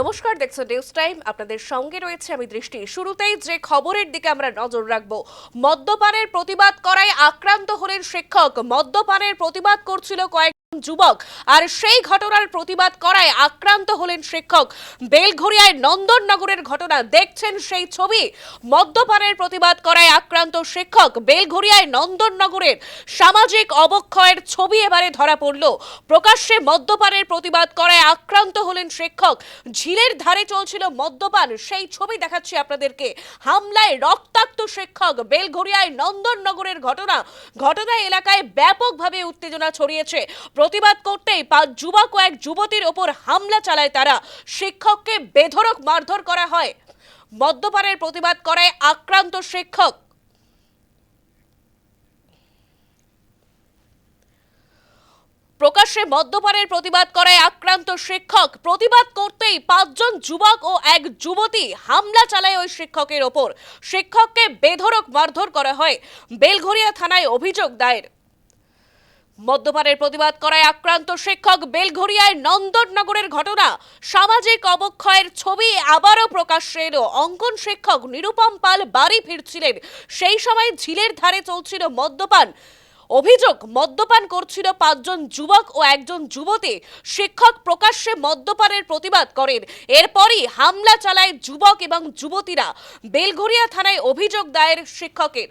নমস্কার, দেখছ news time আপনাদের সঙ্গে রয়েছে আমি দৃষ্টি। শুরুতেই যে খবরের দিকে আমরা নজর রাখব, মদ্যপানের প্রতিবাদ করায় আক্রান্ত হলেন শিক্ষক। মদ্যপানের প্রতিবাদ করছিল কয়েক যুবক। আর সেই ঘটনার প্রতিবাদ করায় আক্রান্ত হলেন শিক্ষক। বেলঘরিয়ায় নন্দননগরের ঘটনা। দেখছেন সেই ছবি। মদ্যপানের প্রতিবাদ করায় আক্রান্ত শিক্ষক। বেলঘরিয়ায় নন্দননগরের সামাজিক অবক্ষয়ের ছবি এবারে ধরা পড়ল। প্রকাশ্যে মদ্যপানের প্রতিবাদ করায় আক্রান্ত হলেন শিক্ষক। ঝিলের ধারে চলছিল মদ্যপান। সেই ছবি দেখাচ্ছি আপনাদেরকে। হামলায় রক্তাক্ত শিক্ষক। বেলঘরিয়ায় নন্দননগরের ঘটনা। ঘটনা এলাকায় ব্যাপকভাবে উত্তেজনা ছড়িয়েছে। প্রতিবাদ করতেই পাঁচ যুবক ও এক যুবতীর ওপর হামলা চালায় তারা। শিক্ষককে বেধরক মারধর করা হয়। মদ্যপানের প্রতিবাদ করায় আক্রান্ত শিক্ষক। প্রকাশ্যে মদ্যপানের প্রতিবাদ করায় আক্রান্ত শিক্ষক। প্রতিবাদ করতেই পাঁচজন যুবক ও এক যুবতী হামলা চালায় ওই শিক্ষকের ওপর। শিক্ষককে বেধরক মারধর করা হয়। বেলঘরিয়া থানায় অভিযোগ দায়ের। মদ্যপানের প্রতিবাদ করায় আক্রান্ত শিক্ষক বেলঘরিয়ায় নন্দননগরের ঘটনা। সামাজিক অবক্ষয়ের ছবি আবারও প্রকাশ্যে এলো। অঙ্কন শিক্ষক নিরুপম পাল বাড়ি ফিরছিলেন। সেই সময় ঝিলের ধারে চলছিল মদ্যপান। অভিযোগ, মদ্যপান করছিল পাঁচজন যুবক ও একজন যুবতী। শিক্ষক প্রকাশ্যে মদ্যপানের প্রতিবাদ করেন। এরপরই হামলা চালায় যুবক এবং যুবতীরা। বেলঘরিয়া থানায় অভিযোগ দায়ের শিক্ষকের।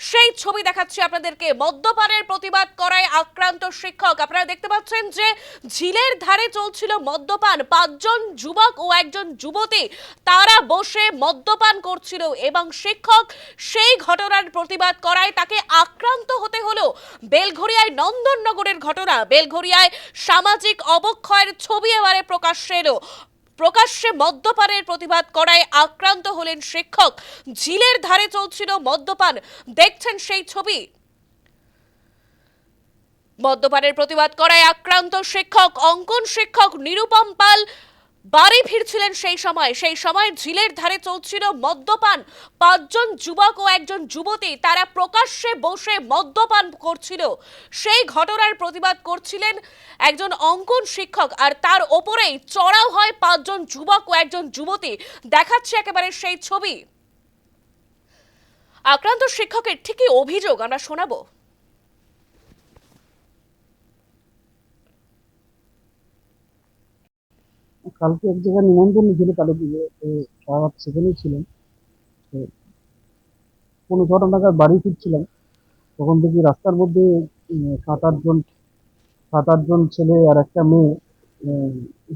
সেই ছবি দেখাচ্ছি আপনাদেরকে। মদ্যপানের প্রতিবাদ করায় আক্রান্ত শিক্ষক। আপনারা দেখতে পাচ্ছেন যে ঝিলের ধারে চলছিল মদ্যপান। পাঁচজন যুবক ও একজন যুবতী, তারা বসে মদ্যপান করছিল এবং শিক্ষক সেই ঘটনার প্রতিবাদ করায় তাকে আক্রান্ত হতে হলো বেলঘরিয়ায় নন্দননগরের ঘটনা। বেলঘরিয়ায় সামাজিক অবক্ষয়ের ছবি এবারে প্রকাশ্যে এলো। প্রকাশ্যে মদ্যপানের প্রতিবাদ করায় আক্রান্ত হলেন শিক্ষক। ঝিলের ধারে চলছিল মদ্যপান। দেখছেন সেই ছবি। মদ্যপানের প্রতিবাদ করায় আক্রান্ত শিক্ষক, অঙ্কন শিক্ষক নিরুপম পাল বাড়ি ফিরছিলেন সেই সময়। সেই সময় ঝিলের ধারে চলছিল মদ্যপান। পাঁচজন যুবক ও একজন যুবতী তারা প্রকাশ্যে বসে মদ্যপান করছিল। সেই ঘটনার প্রতিবাদ করছিলেন একজন অঙ্কন শিক্ষক আর তার ওপরেই চড়াও হয় পাঁচজন যুবক ও একজন যুবতী। দেখাচ্ছে একেবারে সেই ছবি। আক্রান্ত শিক্ষকের ঠিকই অভিযোগ, আমরা শোনাবো। কালকে এক জায়গায় নিমন্ত্রণ ছিল কালী পুজো সারা সেখানেই ছিলেন পনেরো ছটা নাগাদ বাড়ি ফিরছিলাম। তখন দেখি রাস্তার মধ্যে সাত আটজন সাত আটজন ছেলে আর একটা মেয়ে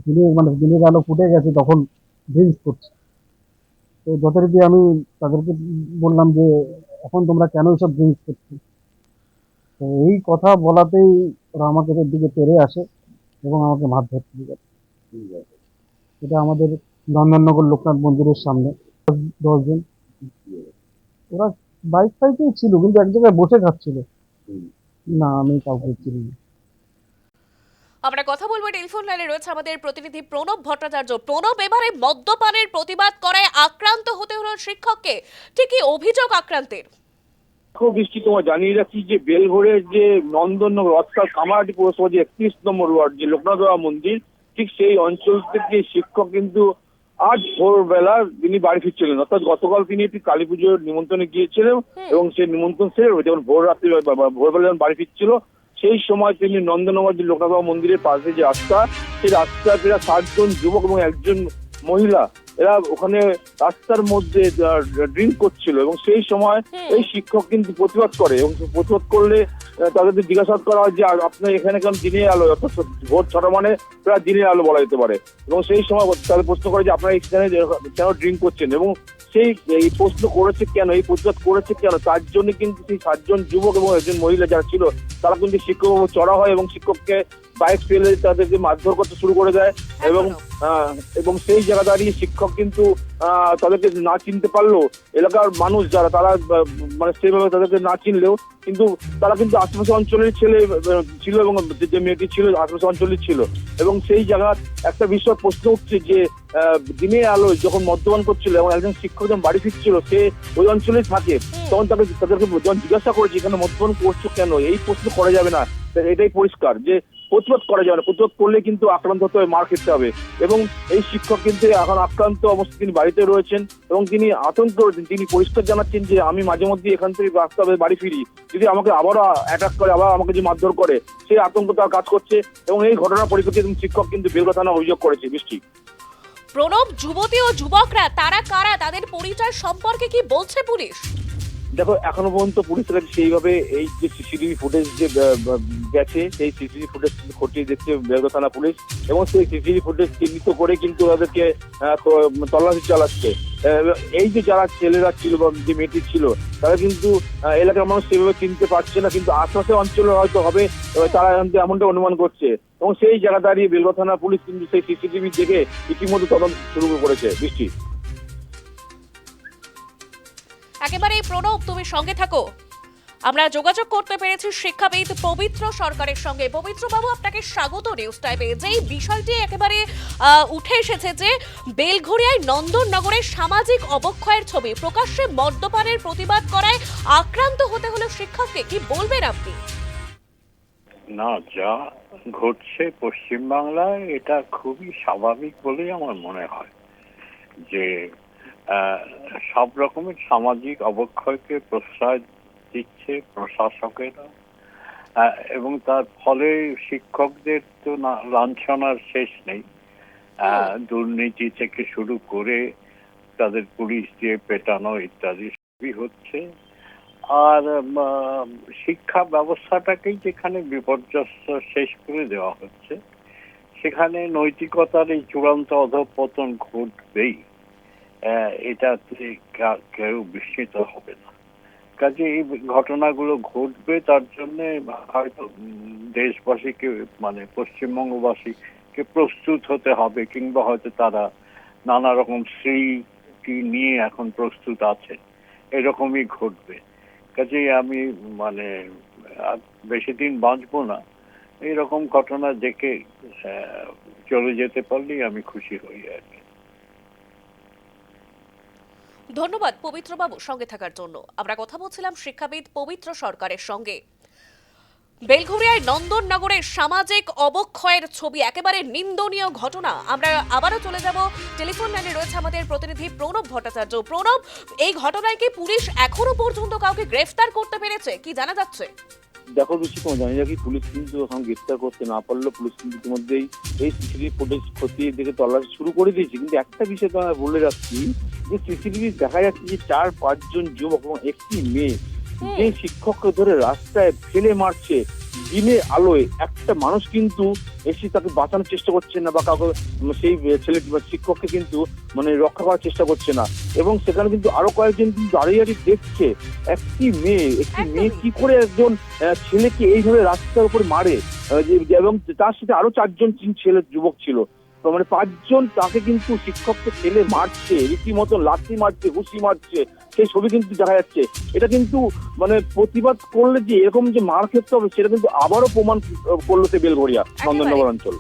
দিনের মানে দিনের আলো ফুটে গেছে, তখন ড্রিঙ্কস করছে। তো যথারীতি আমি তাদেরকে বললাম যে, এখন তোমরা কেন এসব ড্রিঙ্কস করছ? তো এই কথা বলাতেই ওরা আমাকে দিকে তেড়ে আসে এবং আমাকে মারধর শুরু করে। এটা আমাদের নন্দননগর লোকনাথ মন্দিরের সামনে। দশজন। ওরা বাইক ফাইকেই ছিল কিন্তু এক জায়গায় বসে খাচ্ছিল না আমি কাউকে চিনি না। আমরা কথা বলব টেলিফোন লাইনে রয়েছে আমাদের প্রতিনিধি প্রণব ভট্টাচার্য। প্রণব এবারে মদ্যপানের প্রতিবাদ করায় আক্রান্ত হতে হলো শিক্ষককে। ঠিকই অভিযোগ আক্রান্তের। দেখো বৃষ্টি তোমার জানিয়ে রাখি যে বেলঘরের যে নন্দননগর অর্থাৎ কামারহাটি পৌরসভা যে একত্রিশ নম্বর ওয়ার্ড যে লোকনাথ মন্দির ঠিক সেই অঞ্চল থেকে শিক্ষক কিন্তু আজ ভোরবেলা তিনি বাড়ি ফিরছিলেন। অর্থাৎ গতকাল তিনি একটি কালী পুজোর নিমন্ত্রণে গিয়েছিলেন এবং সেই নিমন্ত্রণ সেরে যেমন ভোর রাত্রি ভোরবেলা যখন বাড়ি ফিরছিল সেই সময় তিনি নন্দনগর যে লোকনাথ মন্দিরের পাশে যে রাস্তা সেই রাস্তায় প্রায় সাতজন যুবক এবং একজন মহিলা এরা ওখানে রাস্তার মধ্যে ড্রিঙ্ক করছিল এবং সেই সময় এই শিক্ষক কিন্তু প্রতিবাদ করে এবং প্রতিবাদ করলে তাদেরকে জিজ্ঞাসা করা হয় যে আপনার এখানে কেন দিনের আলো? অর্থাৎ ভোর ছটা মানে প্রায় দিনের আলো বলা যেতে পারে। এবং সেই সময় তাদের প্রশ্ন করে যে আপনারা এখানে কেন ড্রিঙ্ক করছেন? এবং সেই এই প্রশ্ন করেছে কেন? এই প্রতিবাদ করেছে কেন? তার জন্য কিন্তু সেই সাতজন যুবক এবং একজন মহিলা যারা ছিল তারা কিন্তু শিক্ষক চড়া হয় এবং শিক্ষককে বাইক ফেলে তাদেরকে মারধর করতে শুরু করে দেয় এবং এবং সেই জায়গা দাঁড়িয়ে শিক্ষক কিন্তু তাদেরকে না চিনতে পারলেও এলাকার মানুষ যারা তারা মানে সেভাবে তাদেরকে না চিনলেও কিন্তু তারা কিন্তু আশেপাশে অঞ্চলের ছেলে ছিল এবং যে- মেয়েটি ছিল আশেপাশে অঞ্চলের ছিল। এবং সেই জায়গার একটা বিষয় প্রশ্ন উঠছে যে দিনের আলো যখন মদ্যপান করছিল এবং একজন শিক্ষক যখন বাড়ি ফিরছিল সে ওই অঞ্চলেই থাকে তখন তাকে তাদেরকে যখন জিজ্ঞাসা করেছে এখানে মদ্যপান করছ কেন? এই প্রশ্ন করা যাবে না। এটাই পরিষ্কার যে প্রতিবাদ করা যাবে না। প্রতিবাদ করলে কিন্তু আক্রান্ত হতে হবে, মার খেতে হবে। এবং এই শিক্ষক কিন্তু এখন আক্রান্ত অবস্থায় তিনি বাড়িতে রয়েছেন এবং তিনি আতঙ্ক রয়েছেন। তিনি পরিষ্কার জানাচ্ছেন যে আমি মাঝে মধ্যে এখান থেকে রাস্তা বাড়ি ফিরি। যদি আমাকে আবারও অ্যাটাক করে, আবার আমাকে যে মারধর করে, সেই আতঙ্ক তার কাজ করছে এবং এই ঘটনার পরিপ্রেক্ষিতে শিক্ষক কিন্তু বেলগা থানা অভিযোগ করেছে। বৃষ্টি প্রণব, যুবতী ও যুবকরা, তারা কারা? তাদের পরিচয় সম্পর্কে কি বলছে পুলিশ? দেখো এখনও পর্যন্ত পুলিশের কাছে সেইভাবে এই যে সিসিটিভি ফুটেজ যে গেছে সেই সিসিটিভি ফুটেজ খতিয়ে দেখছে বেলগা থানা পুলিশ এবং সেই সিসিটিভি ফুটেজ চিহ্নিত করে কিন্তু ওদেরকে আহ, তো- তল্লাশি চালাচ্ছে। এই যে যারা ছেলেরা ছিল বা যে মেয়েটি ছিল তারা কিন্তু এলাকার মানুষ সেভাবে চিনতে পারছে না কিন্তু আশপাশের অঞ্চলে হয়তো হবে তারা কিন্তু এমনটা অনুমান করছে। এবং সেই জায়গা দাঁড়িয়ে বেলগা থানা পুলিশ কিন্তু সেই সিসিটিভি দেখে ইতিমধ্যে তদন্ত শুরু করেছে। বৃষ্টি। একেবারেই প্রণব, তুমি সঙ্গে থাকো। আমরা যোগাযোগ করতে পেরেছি শিক্ষাবিদ পবিত্র সরকারের সঙ্গে। পবিত্র বাবু আপনাকে স্বাগত নিউজ টাইপে যেই বিষয়টি একেবারে উঠে এসেছে যে বেলঘরিয়ায় নন্দননগরের সামাজিক অবক্ষয়ের ছবি প্রকাশ্যে মদ্যপানের প্রতিবাদ করায় আক্রান্ত হতে হলো শিক্ষককে। কি বলবেন আপনি? না, যা ঘটছে পশ্চিমবাংলায়, এটা খুবই স্বাভাবিক বলেই আমার মনে হয় যে সব রকমের সামাজিক অবক্ষয়কে প্রশ্রয় দিচ্ছে প্রশাসকেরা। এবং তার ফলে শিক্ষকদের তো লাঞ্ছনার শেষ নেই। দুর্নীতি থেকে শুরু করে তাদের পুলিশ দিয়ে পেটানো ইত্যাদি সবই হচ্ছে। আর শিক্ষা ব্যবস্থাটাকেই যেখানে বিপর্যস্ত শেষ করে দেওয়া হচ্ছে, সেখানে নৈতিকতার এই চূড়ান্ত অধঃপতন ঘটবেই। এটাতে কেউ বিস্মিত হবে না। কাজে এই ঘটনাগুলো ঘটবে, তার জন্য হয়তো দেশবাসীকে মানে পশ্চিমবঙ্গবাসীকে প্রস্তুত হতে হবে, কিংবা হয়তো তারা নানা রকম স্মৃতি নিয়ে এখন প্রস্তুত আছে। এরকমই ঘটবে। কাজেই আমি মানে বেশি দিন বাঁচবো না। এইরকম ঘটনা দেখে চলে যেতে পারলেই আমি খুশি হই আর কি। ধন্যবাদ পবিত্র বাবু সঙ্গে থাকার জন্য। আমরা কথা বলছিলাম শিক্ষাবিদ পবিত্র সরকারের সঙ্গে। বেলঘরিয়ায় নন্দননগরের সামাজিক অবক্ষয়ের ছবি, একেবারে নিন্দনীয় ঘটনা। আমরা আবারও চলে যাব। টেলিফোন লাইনে রয়েছে আমাদের প্রতিনিধি প্রণব ভট্টাচার্য। প্রণব, এই ঘটনায় কি পুলিশ এখনও পর্যন্ত কাউকে গ্রেফতার করতে পেরেছে? কি জানা যাচ্ছে? দেখো বেশি কোনো জানি না কি পুলিশ কিন্তু এখন গ্রেফতার করতে না পারল পুলিশ কিন্তু ইতিমধ্যেই এই সিসিটিভি ফুটেজ খতিয়ে দেখে তল্লাশি শুরু করে দিয়েছে। কিন্তু একটা বিষয় তো আমি বলে রাখছি যে সিসিটিভি দেখা যাচ্ছে যে চার পাঁচজন যুবক এবং একটি মেয়ে। যে শিক্ষককে ধরে রাস্তায় ফেলে মারছে দিনের আলোয় একটা মানুষ কিন্তু এসে তাকে বাঁচানোর চেষ্টা করছে না বা কাউকে সেই ছেলে শিক্ষককে কিন্তু মানে রক্ষা করার চেষ্টা করছে না। এবং সেখানে কিন্তু আরও কয়েকজন কিন্তু দাঁড়িয়ে দাঁড়িয়ে দেখছে একটি মেয়ে একটি মেয়ে কি করে একজন ছেলেকে এইভাবে রাস্তার উপর মারে এবং তার সাথে আরও চারজন তিন ছেলে যুবক ছিল। মানে পাঁচজন তাকে কিন্তু শিক্ষককে ছেলে মারছে রীতিমতো লাঠি মারছে ঘুষি মারছে সেই ছবি কিন্তু দেখা যাচ্ছে। এটা কিন্তু মানে প্রতিবাদ করলে যে এরকম যে মার ক্ষেত্র হবে সেটা কিন্তু আবারও প্রমাণ করল সে বেলঘরিয়া নন্দননগর অঞ্চল।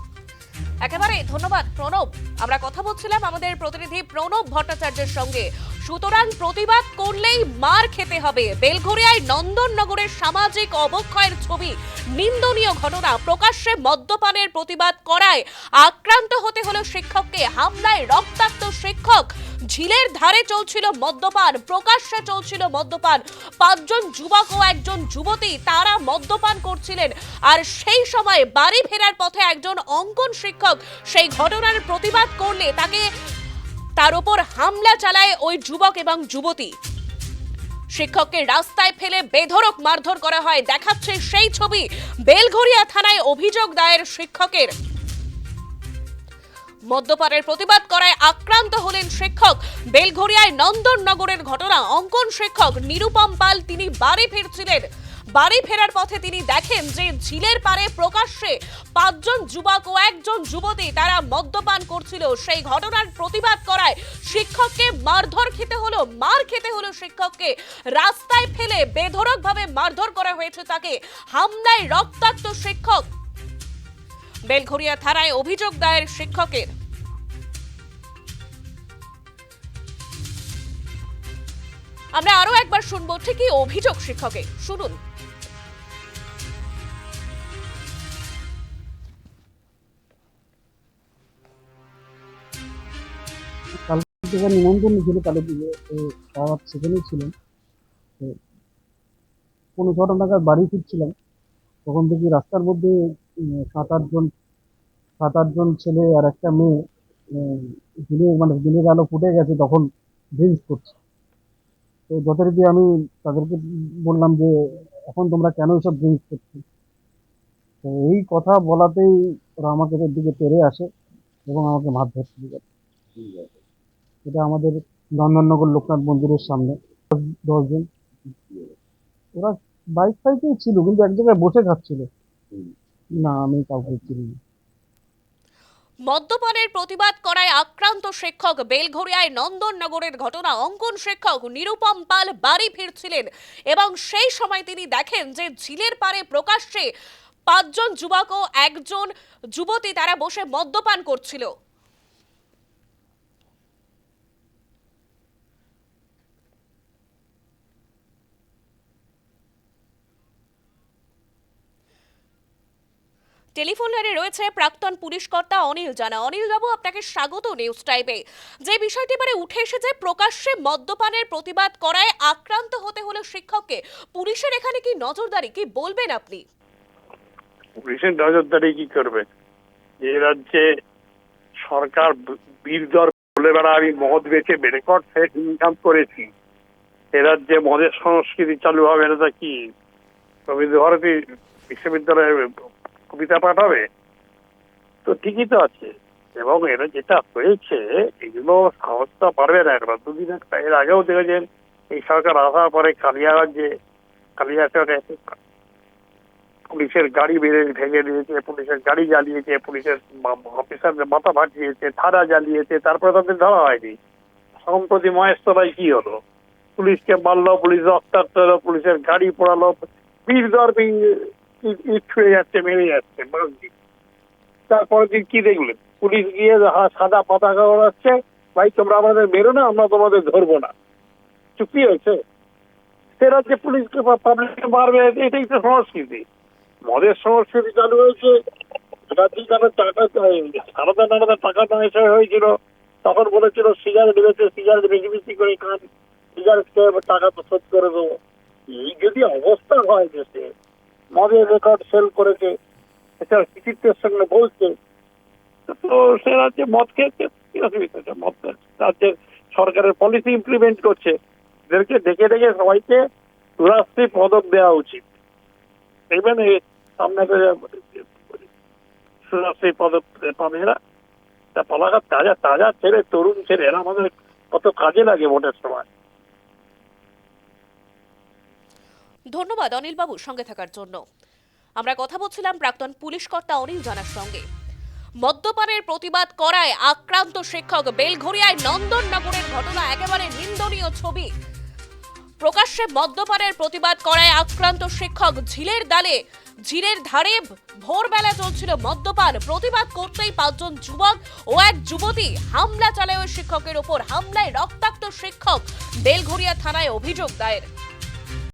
একেবারে ধন্যবাদ, প্রণব। আমরা কথা বলছিলাম আমাদের প্রতিনিধি প্রণব ভট্টাচার্যের সঙ্গে। সুতরাং প্রতিবাদ করলেই মার খেতে হবে। বেলঘরিয়ায় নন্দননগরের সামাজিক অবক্ষয়ের ছবি, নিন্দনীয় ঘটনা প্রকাশ্যে মদ্যপানের প্রতিবাদ করায় আক্রান্ত হতে হলো শিক্ষককে। হামলায় রক্তাক্ত শিক্ষক। ঝিলের ধারে চলছিল মদ্যপান, প্রকাশ্যে চলছিল মদ্যপান। পাঁচজন যুবক ও একজন যুবতী তারা মদ্যপান করছিলেন। আর সেই সময় বাড়ি ফেরার পথে একজন অঙ্কন শিক্ষক সেই ঘটনার প্রতিবাদ করলে তাকে তার উপর হামলা চালায় ওই যুবক এবং যুবতী। শিক্ষককে রাস্তায় ফেলে বেধড়ক মারধর করা হয়। দেখাচ্ছে সেই ছবি বেলঘরিয়া থানায় অভিযোগ দায়ের শিক্ষকের। মদ্যপানের প্রতিবাদ করায় আক্রান্ত হলেন শিক্ষক। বেলঘরিয়ায় নন্দননগরের ঘটনা, অঙ্কন শিক্ষক নিরুপম পাল তিনি বাড়ি ফিরছিলেন। বাড়ি ফেরার পথে তিনি দেখেন যে ঝিলের পারে প্রকাশ্যে পাঁচজন যুবক ও একজন যুবতী তারা মদ্যপান করছিল। সেই ঘটনার প্রতিবাদ করায় শিক্ষককে মারধর খেতে হলো, মার খেতে হলো শিক্ষককে। রাস্তায় ফেলে বেধড়কভাবে মারধর করা হয়েছে তাকে। হামলায় রক্তাক্ত শিক্ষক। বেলঘরিয়া থানায় অভিযোগ দায়ের শিক্ষকের। আমরা আরও একবার শুনব ঠিকই অভিযোগ শিক্ষকের। শুনুন। যেখানে নিমন্ত্রণ ছিল তাদের দিকে সারারাত ছিলেন। কোনো ছটা নাগাদ বাড়ি ফিরছিলাম। তখন দেখি রাস্তার মধ্যে সাত আটজন সাত আটজন ছেলে আর একটা মেয়ে দিনে মানে দিনের আলো ফুটে গেছে, তখন ড্রিঙ্কস করছে। তো যথারীতি আমি তাদেরকে বললাম যে, এখন তোমরা কেন এসব ড্রিঙ্কস করছ? তো এই কথা বলাতেই ওরা আমাকে দিকে তেড়ে আসে এবং আমাকে মারধর শুরু করে। এটা আমাদের নন্দননগর লোকনাথ মন্দিরের সামনে। দশ- দশজন ওরা বাইক ফাইকেই ছিল, কিন্তু এক জায়গায় বসে খাচ্ছিল। না, আমি কাউকে চিনি না। মদ্যপানের প্রতিবাদ করায় আক্রান্ত শিক্ষক বেলঘরিয়ায় নন্দননগরের ঘটনা। অঙ্কন শিক্ষক নিরুপম পাল বাড়ি ফিরছিলেন এবং সেই সময় তিনি দেখেন যে ঝিলের পারে প্রকাশ্যে পাঁচজন যুবক ও একজন যুবতী তারা বসে মদ্যপান করছিল। টেলিফোন লাইনে রয়েছে প্রাক্তন পুলিশ কর্তা অনিল জানা। অনিল বাবু, আপনাকে স্বাগত নিউজ টাইপে যে বিষয়টি এবারে উঠে এসেছে, প্রকাশ্যে মদ্যপানের প্রতিবাদ করায় আক্রান্ত হতে হলো শিক্ষককে। পুলিশের এখানে কি নজরদারি, কি বলবেন আপনি? পুলিশের নজরদারি কি করবে? এ রাজ্যে সরকার বীরদর বলে বেড়া আমি মদ বেচে রেকর্ড সেট ইনকাম করেছি। এ রাজ্যে মদের সংস্কৃতি চালু হবে তা কি? রবীন্দ্র ভারতী বিশ্ববিদ্যালয়ে কবিতা পাঠ হবে তো ঠিকই তো আছে। এবং এরা যেটা হয়েছে এগুলো সংস্থা পারবে না একবার, দুদিন একটা এর আগেও দেখেছেন, এই সরকার আসার পরে কালিয়াগঞ্জে কালিয়াচরে পুলিশের গাড়ি বেড়ে ভেঙে দিয়েছে, পুলিশের গাড়ি জ্বালিয়েছে, পুলিশের অফিসারদের মাথা ফাটিয়েছে থানা জ্বালিয়েছে, তারপরে তাদের ধরা হয়নি। সম্প্রতি মহেশতলায় কি হলো? পুলিশকে মারলো, পুলিশ রক্তাক্ত হলো, পুলিশের গাড়ি পোড়ালো বীর দর্বি ইট যাচ্ছে মেরে যাচ্ছে। তারপরের দিন কি দেখলেন? পুলিশ গিয়ে সাদা পতাকা ওড়াচ্ছে, ভাই, তোমরা আমাদের মেরো না, আমরা তোমাদের ধরবো না। হয়েছে? পুলিশকে পাবলিককে মারবে, এটাই তো সংস্কৃতি। মদের সংস্কৃতি চালু হয়েছে টাকা টাকা পয়সা হয়েছিল, তখন বলেছিল, সিগারেট বেঁচে, সিগারেট বেশি বেশি করে খান, সিগারেট টাকা তো শোধ করে দেবো। এই যদি অবস্থা হয় দেশে মদের রেকর্ড সেল করেছে, এছাড়া কৃতিত্বের সঙ্গে বলছে। তো সে রাজ্যে মদ খেয়েছে? কি অসুবিধা? মদ। রাজ্যের সরকারের পলিসি ইমপ্লিমেন্ট করছে। এদেরকে ডেকে ডেকে সবাইকে রাষ্ট্রী পদক দেওয়া উচিত। দেখবেন সামনে সুরাশ্রী পদক পাবে এরা তা পলাঘাত তাজা তাজা ছেলে, তরুণ ছেলে, এরা আমাদের কত কাজে লাগে ভোটের সময়। ধন্যবাদ অনিল বাবু সঙ্গে থাকার জন্য। আমরা কথা বলছিলাম প্রাক্তন পুলিশ কর্তা অনিল জানার সঙ্গে। মদ্যপানের প্রতিবাদ করায় আক্রান্ত শিক্ষক বেলঘরিয়ায় নন্দননগরের ঘটনা, একেবারে নিন্দনীয় ছবি। প্রকাশ্যে মদ্যপানের প্রতিবাদ করায় আক্রান্ত শিক্ষক ঝিলের দালে ঝিলের ধারে ভোরবেলা চলছিল মদ্যপান। প্রতিবাদ করতেই পাঁচজন যুবক ও এক যুবতী হামলা চালায় ওই শিক্ষকের ওপর। হামলায় রক্তাক্ত শিক্ষক বেলঘরিয়া থানায় অভিযোগ দায়ের।